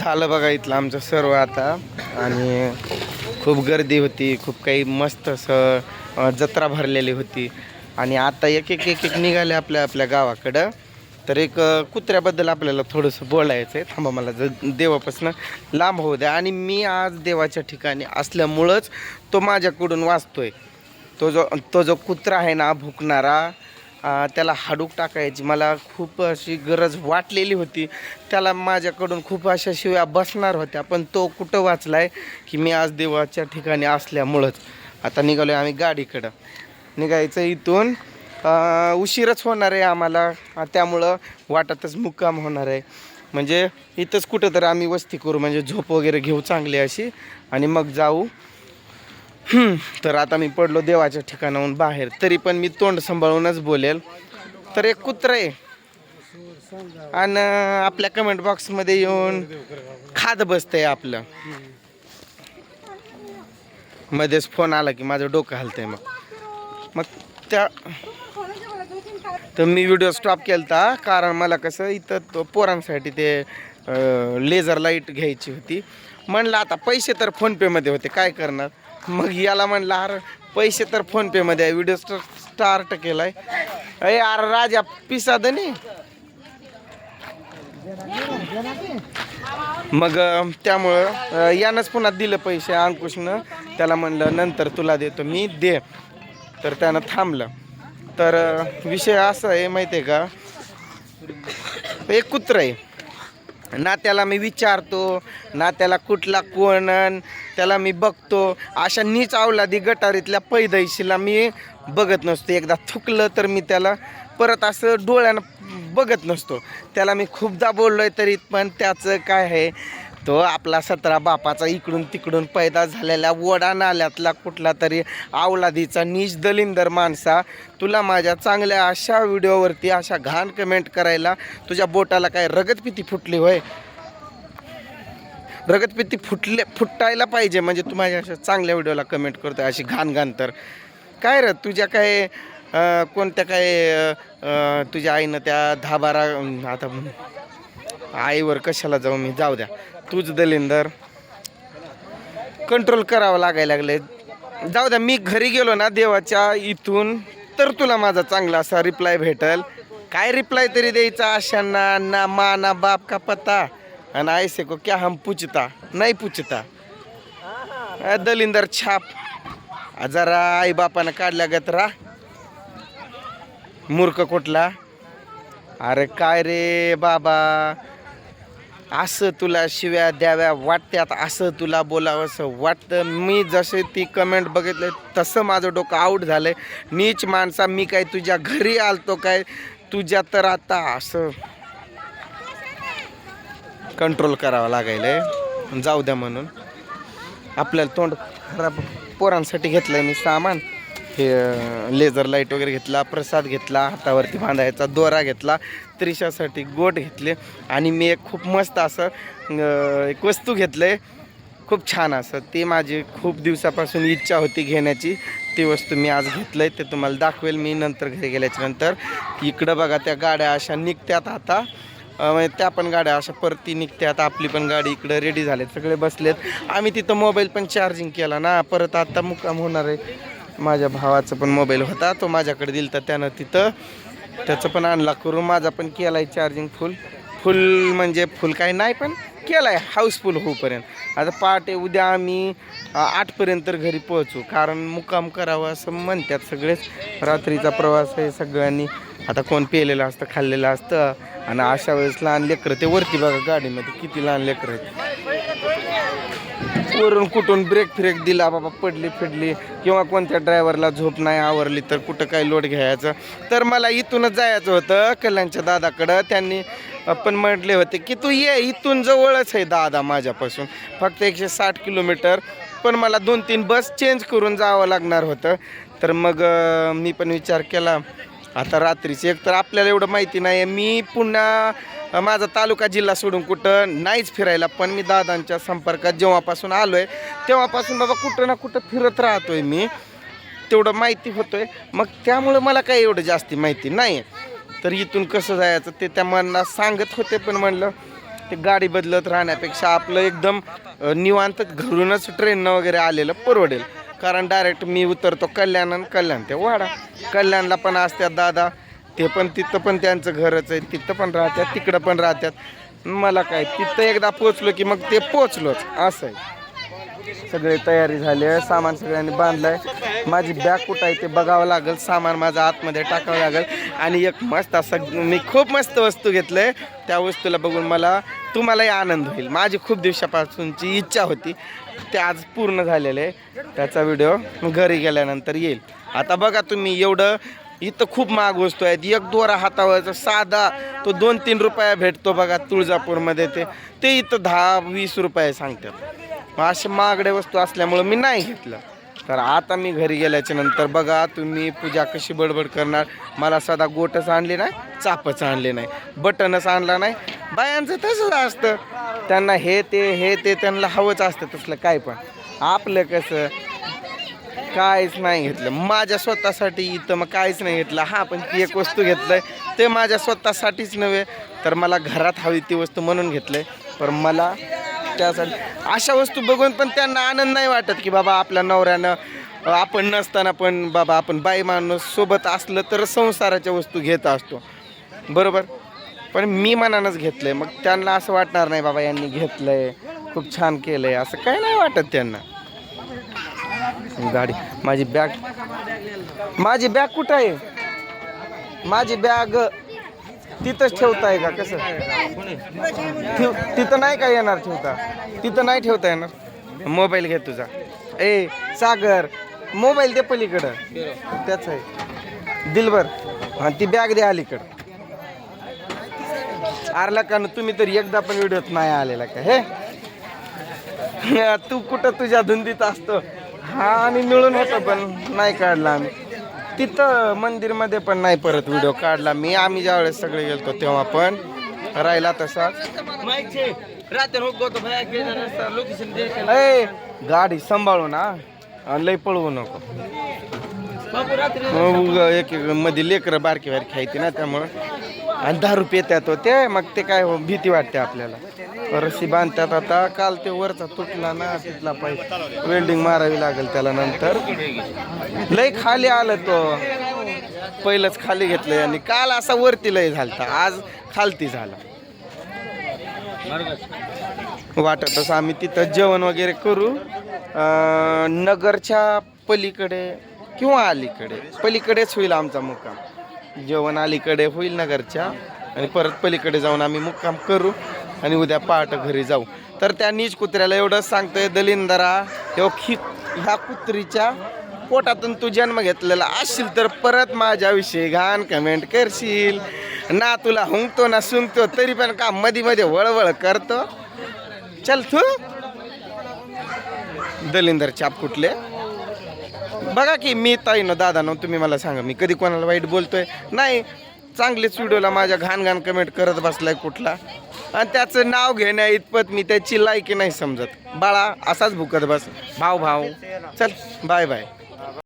झालं बघा इथलं आमचं सर्व आता. आणि खूप गर्दी होती खूप काही मस्त असं जत्रा भरलेली होती. आणि आता एक एक एक एक निघाले आपल्या आपल्या गावाकडं. तर एक कुत्र्याबद्दल आपल्याला थोडंसं बोलायचं आहे थांबा मला ज देवापासून लांब होऊ द्या. आणि मी आज देवाच्या ठिकाणी असल्यामुळंच तो माझ्याकडून वाचतोय. तो जो तो जो कुत्रा आहे ना भुकणारा त्याला हाडूक टाकायची. मला खूप अशी गरज वाटलेली होती. त्याला माझ्याकडून खूप अशा शिव्या बसणार होत्या. पण तो कुठं वाचलाय की मी आज देवाच्या ठिकाणी असल्यामुळंच. आता निघालो आम्ही गाडीकडं. निघायचं इथून. उशीरच होणार आहे आम्हाला. त्यामुळं वाटातच मुक्काम होणार आहे. म्हणजे इथंच कुठं तर आम्ही वस्ती करू. म्हणजे झोप वगैरे घेऊ चांगली अशी. आणि मग जाऊ. तर आता मी पडलो देवाच्या ठिकाणाहून बाहेर. तरी पण मी तोंड सांभाळूनच बोलेल. तर एक कुत्र आहे. आणि आपल्या कमेंट बॉक्समध्ये येऊन खाद बसतंय आपलं. मध्येच फोन आला की माझं डोकं हलतंय मग. मग त्या तर मी व्हिडिओ स्टॉप केलता कारण मला कसं इथं तो पोरांसाठी ते लेझर लाइट घ्यायची होती. म्हणलं आता पैसे तर फोनपेमध्ये होते काय करणार? मग याला म्हणलं अरे पैसे तर फोनपेमध्ये आहे व्हिडिओ स्टार्ट केलाय. अरे अरे राजा पिसा दनी मग त्यामुळं यानंच पुन्हा दिलं पैसे अंकुशनं. त्याला म्हणलं नंतर तुला देतो मी दे. तर त्यानं थांबलं. तर विषय असा आहे माहिती आहे का? एक कुत्र आहे. ना त्याला मी विचारतो ना त्याला कुठला कोण त्याला मी बघतो. अशा नीच अवलादी गटारीतल्या पैदाईशीला मी बघत नसतो. एकदा थुकलं तर मी त्याला परत असं डोळ्यानं बघत नसतो. त्याला मी खूपदा बोललो आहे तरी पण त्याचं काय आहे? तो आपला सतरा बापाचा इकडून तिकडून पैदा झालेला वडा नाल्यातला कुठला तरी अवलादीचा नीच दलिंदर माणसा. तुला माझ्या चांगल्या अशा व्हिडिओवरती अशा घाण कमेंट करायला तुझ्या बोटाला काय रगतपिती फुटली होय? रगतपिती फुटले फुटायला पाहिजे म्हणजे तू माझ्या अशा चांगल्या व्हिडिओला कमेंट करतोय अशी घाण घाण तर. काय र तुझ्या काय कोणत्या काय तुझ्या आईनं त्या दहा बारा आता आईवर कशाला जाऊ मी? जाऊ द्या. तूच दलिंदर. कंट्रोल करावं लागायला लागले जाऊ द्या मी घरी गेलो ना देवाच्या इथून तर तुला माझा चांगला असा रिप्लाय भेटल. काय रिप्लाय तरी द्यायचा अशांना ना मा ना बाप का पत्ता आणि ऐसे को क्या हम पूछता नाही पुचता दलिंदर छाप. जरा आई बापानं काढल्या गत रा मूर्ख कुठला? अरे काय रे बाबा? असं तुला शिव्या द्याव्या वाटत्यात असं तुला बोलावंसं वाटतं. मी जसे ती कमेंट बघितले तसं माझं डोकं आऊट झालं नीच माणसा मी काय तुझ्या घरी आलतो काय? तुझ्या तर आता असं कंट्रोल करावं लागायलंय जाऊ द्या म्हणून. आपल्याला तोंड खराब पोरांसाठी घेतलंय मी सामान. हे लेझर लाइट वगैरे घेतला प्रसाद घेतला हातावरती बांधायचा दोरा घेतला त्रिशासाठी गोट घेतले. आणि मी एक खूप मस्त असं एक वस्तू घेतलं आहे खूप छान असं. ते माझी खूप दिवसापासून इच्छा होती घेण्याची. ती वस्तू मी आज घेतलं आहे ते तुम्हाला दाखवेल मी नंतर घरी गेल्याच्यानंतर. इकडं बघा त्या गाड्या अशा निघत्यात आता. म्हणजे त्या पण गाड्या अशा परती निघत्यात आपली पण गाडी इकडं रेडी झालेत सगळे बसलेत. आम्ही तिथं मोबाईल पण चार्जिंग केला ना परत आता मुक्काम होणार आहे. माझ्या भावाचा पण मोबाईल होता. तो माझ्याकडे दिला तर त्यानं तिथं. त्याचं पण आणला करून माझा पण केला आहे चार्जिंग फुल फुल म्हणजे फुल काही नाही पण केला आहे हाऊसफुल होऊपर्यंत. आता पहाटे उद्या आम्ही आठपर्यंत तर घरी पोहोचू. कारण मुक्काम करावं असं म्हणतात सगळेच. रात्रीचा प्रवास आहे सगळ्यांनी. आता कोण पेलेलं असतं खाल्लेलं असतं. आणि अशा वेळेस लहान लेकरं ते वरती बघा गाडीमध्ये किती लहान लेकरं आहेत. वरून कुठून ब्रेक फ्रेक दिला बाबा पडली फिडली किंवा कोणत्या ड्रायव्हरला झोप नाही आवरली तर कुठं काय लोड घ्यायचं? तर मला इथूनच जायचं होतं कल्याणच्या दादाकडं. त्यांनी पण म्हटले होते की तू ये इथून जवळच आहे दादा माझ्यापासून. फक्त एकशे साठ किलोमीटर. पण मला दोन तीन बस चेंज करून जावं लागणार होतं. तर मग मी पण विचार केला. आता रात्रीची एक तर आपल्याला एवढं माहिती नाही मी पुन्हा माझा तालुका जिल्हा सोडून कुठं नाहीच फिरायला पण मी दादांच्या संपर्कात जेव्हापासून आलो आहे तेव्हापासून बाबा कुठं ना कुठं फिरत राहतो आहे मी. तेवढं माहिती होतो आहे मग त्यामुळं मला काही एवढं जास्ती माहिती नाही तर इथून कसं जायचं ते त्या मनाला सांगत होते पण म्हणलं ते गाडी बदलत राहण्यापेक्षा आपलं एकदम निवांत घरूनच ट्रेननं वगैरे आलेलं परवडेल. कारण डायरेक्ट मी उतरतो कल्याण आणि कल्याण ते वाडा. कल्याणला पण असत्या दादा ते पण तिथं पण त्यांचं घरच आहे तिथं पण राहतात तिकडं पण राहतात. मला काय तिथं एकदा पोचलो की मग ते पोचलोच असं आहे. सगळे तयारी झाली आहे सामान सगळ्यांनी बांधलंय. माझी बॅग कुठं आहे ते बघावं लागेल सामान माझं आतमध्ये टाकावं लागेल. आणि एक मस्त असं मी खूप मस्त वस्तू घेतलंय. त्या वस्तूला बघून मला तुम्हालाही आनंद होईल. माझी खूप दिवसापासूनची इच्छा होती. ते आज पूर्ण झालेलं आहे. त्याचा व्हिडिओ घरी गेल्यानंतर येईल. आता बघा तुम्ही एवढं इथं खूप महाग वस्तू आहेत. एक दोरा हातावरचा साधा तो दोन तीन रुपया भेटतो बघा तुळजापूरमध्ये ते. ते इथं दहा वीस रुपये सांगतात. मग असे महागडे वस्तू असल्यामुळं मी नाही घेतलं. तर आता मी घरी गेल्याच्यानंतर बघा तुम्ही पूजा कशी बडबड करणार. मला सदा गोटच आणले नाही चापच आणले नाही बटनच आणला नाही. बायांचं तसंच असतं. त्यांना हे ते हे ते त्यांना हवंच असतं तसलं काय पण. आपलं कसं? काहीच नाही घेतलं. माझ्या स्वतःसाठी इथं मग काहीच नाही घेतलं. हा पण ती एक वस्तू घेतलंय. ते माझ्या स्वतःसाठीच नव्हे तर मला घरात हवी ती वस्तू म्हणून घेतलंय. पण मला त्यासाठी अशा वस्तू बघून पण त्यांना आनंद नाही वाटत की बाबा आपल्या नवऱ्यानं आपण नसताना पण बाबा आपण बाई माणूस सोबत असलं तर संसाराच्या वस्तू घेत असतो. बरोबर? पण मी मनानंच घेतलंय. मग त्यांना असं वाटणार नाही बाबा यांनी घेतलंय खूप छान केलंय. असं काही नाही वाटत त्यांना. गाडी. माझी बॅग माझी बॅग कुठं आहे? माझी बॅग तिथंच ठेवताय का? कसं? ठेव तिथं नाही का येणार ठेवता? तिथं नाही ठेवता येणार? मोबाईल घे तुझा. ए सागर मोबाईल दे पलीकडं. त्याच आहे. दिलबर हां ती बॅग दे अलीकडं. आरला का न तुम्ही तर एकदा पण व्हिडिओत नाही आलेला का? हे? तू कुठं तुझ्या धुंदीत असतो? हा आणि मिळून होतं पण नाही काढला आम्ही. तिथं मंदिरमध्ये पण नाही परत व्हिडिओ काढला मी. आम्ही ज्यावेळेस सगळे गेलतो तेव्हा पण. राहिला तसाच ए गाडी सांभाळू ना. अन लय पळवू नको. एक मध्ये लेकरं बारकी बारकी खायती ना त्यामुळं. आणि दहा रुपये त्यात होते मग ते काय हो, भीती वाटते आपल्याला. रस्सी बांधतात आता काल ते वरचा तुटला ना तिथला पाहिजे वेल्डिंग मारावी लागेल त्याला नंतर. लय खाली आलं तो. पहिलंच खाली घेतलंय आणि काल असा वरती लय झालता. आज खालती झाला. वाटतच आम्ही तिथं जेवण वगैरे करू. नगरच्या पलीकडे किंवा अलीकडे. पलीकडेच होईल आमचा मुक्काम. जेवण अलीकडे होईल नगरच्या. आणि परत पलीकडे जाऊन आम्ही मुक्काम करू आणि उद्या पहाट घरी जाऊ. तर त्या नीच कुत्र्याला एवढंच सांगतोय दलिंदरा ह्यो खी ह्या कुत्रीच्या पोटातून तू जन्म घेतलेला असशील तर परत माझ्याविषयी घाण कमेंट करशील. ना तुला हुंकतो ना सुंगतो तरी पण का मध्ये मध्ये वळवळ करतो. चल तू. दलिंदर चाप कुठले? बघा की मी ताई न दादा तुम्ही मला सांगा मी कधी कोणाला वाईट बोलतोय? नाही चांगलेच व्हिडिओला माझ्या घाण घाण कमेंट करत बसलाय कुठला. आणि त्याचं नाव घेण्या इतपत मी त्याची लायकी नाही समजत. बाळा असाच भुकत बस. भाव भाव चल बाय बाय